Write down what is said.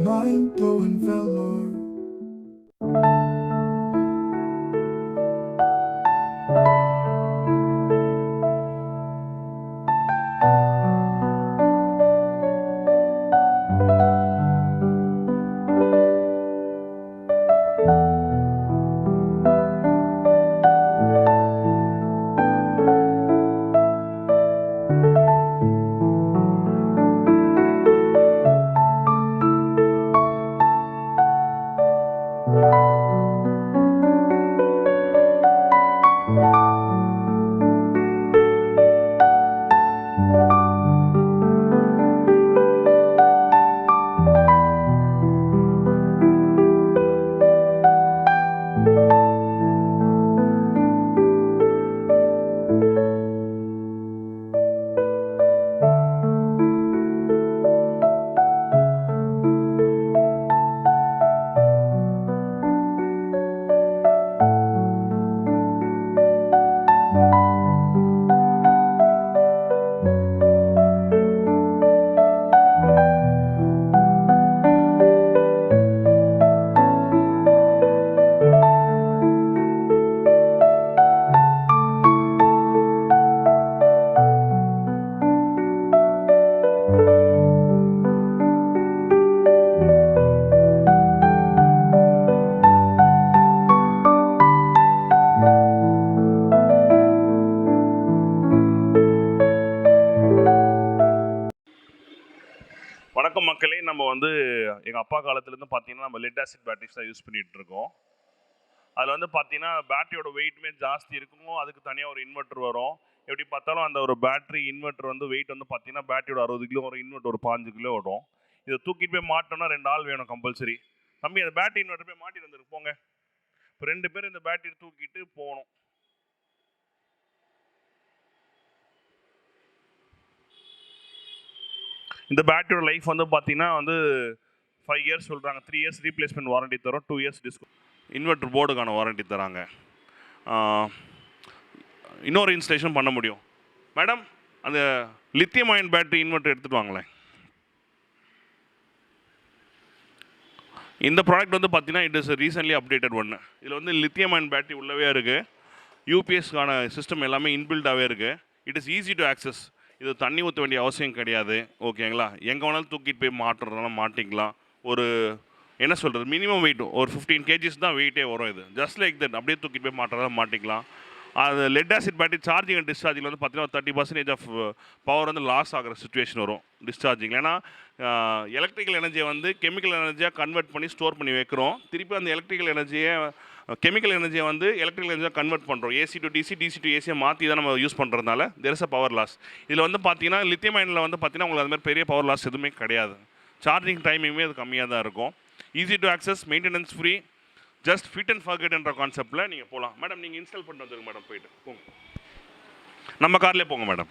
Mind blowing velour. வணக்கம் நம்ம வந்து எங்கள் அப்பா காலத்துலேருந்து பார்த்தீங்கன்னா நம்ம லெட் ஆசிட் பேட்டரிஸ் தான் யூஸ் பண்ணிட்டு இருக்கோம். அதில் வந்து பார்த்தீங்கன்னா பேட்டரியோட வெயிட்டுமே ஜாஸ்தி இருக்கும் அதுக்கு தனியாக ஒரு இன்வெர்ட்டர் வரும். எப்படி பார்த்தாலும் அந்த ஒரு பேட்டரி இன்வெர்ட்டர் வந்து வெயிட் வந்து பார்த்தீங்கன்னா பேட்டரியோட அறுபது கிலோ ஒரு இன்வெர்ட்டர் ஒரு பாஞ்சு கிலோ வரும். இதை தூக்கிட்டு போய் மாட்டோம்னா ரெண்டு ஆள் வேணும் கம்பல்சரி தம்பி அந்த பேட்டரி இன்வெர்ட்டர் போய் மாட்டிட்டு வந்துருக்கு போங்க. இப்போ ரெண்டு பேர் இந்த பேட்டரி தூக்கிட்டு போகணும். இந்த பேட்டரியோட லைஃப் வந்து பார்த்தீங்கன்னா வந்து ஃபைவ் இயர்ஸ் சொல்கிறாங்க த்ரீ இயர்ஸ் ரீப்ளேஸ்மெண்ட் வாரண்டி தரோம். டூ இயர்ஸ் டிஸ்கோ இன்வெர்டர் போர்டுக்கான வாரண்டி தராங்க. இன்னொரு இன்ஸ்டலேஷன் பண்ண முடியும். மேடம் அந்த லித்தியம் அயன் பேட்டரி இன்வெர்டர் எடுத்துகிட்டு வாங்களேன். இந்த ப்ராடக்ட் வந்து பார்த்தீங்கன்னா இட் இஸ் ரீசென்ட்லி அப்டேட்டட் ஒன்று இதில் வந்து லித்தியம் அயன் பேட்டரி உள்ளவே இருக்குது யூபிஎஸ்க்கான சிஸ்டம் எல்லாமே இன்பில்டாகவே இருக்குது it is easy to access இது தண்ணி ஊற்ற வேண்டிய அவசியம் கிடையாது. ஓகேங்களா எங்கே வேணாலும் தூக்கிட்டு போய் மாட்டுறதுனால மாட்டிக்கலாம். ஒரு என்ன சொல்கிறது மினிமம் வெயிட் ஒரு ஃபிஃப்டீன் கேஜிஸ் தான் வெயிட்டே வரும் இது. ஜஸ்ட் லைக் தட் அப்படியே தூக்கிட்டு போய் மாட்டுறதால மாட்டிக்கலாம். அது lead acid battery charging and discharging வந்து பார்த்தீங்கன்னா தேர்ட்டி பர்சன்டேஜ் ஆஃப் பவர் வந்து லாஸ் ஆகிற சுச்சுவேஷன் வரும். டிஸ்சார்ஜிங் ஏன்னா uh, எலக்ட்ரிக்கல் எனர்ஜியை வந்து கெமிக்கல் எனர்ஜியாக கன்வெர்ட் பண்ணி ஸ்டோர் பண்ணி வைக்கிறோம். திருப்பி அந்த எலக்ட்ரிக்கல் எனர்ஜியை கெமிக்கல் எனர்ஜியை வந்து எலக்ட்ரிக்கல் எனர்ஜியாக கன்வெர்ட் பண்ணுறோம் AC to DC DC to ஏசியை மாற்றி தான் நம்ம யூஸ் பண்ணுறதுனால there is a power loss இதில் வந்து பார்த்தீங்கன்னா லித்தியம் அயனில் வந்து பார்த்தீங்கன்னா உங்களுக்கு அது மாதிரி பெரிய பவர் லாஸ் எதுவுமே கிடையாது. சார்ஜிங் டைமிங்குமே அது கம்மியாக தான் இருக்கும். Easy to access maintenance free just fit and ஃபர்கெட்ன்ற கான்செப்ட்டில் நீங்கள் போகலாம் மேடம் நீங்கள் இன்ஸ்டால் பண்ணிட்டு வந்துருங்க மேடம் போயிட்டு. போங்க. நம்ம கார்லேயே போங்க மேடம்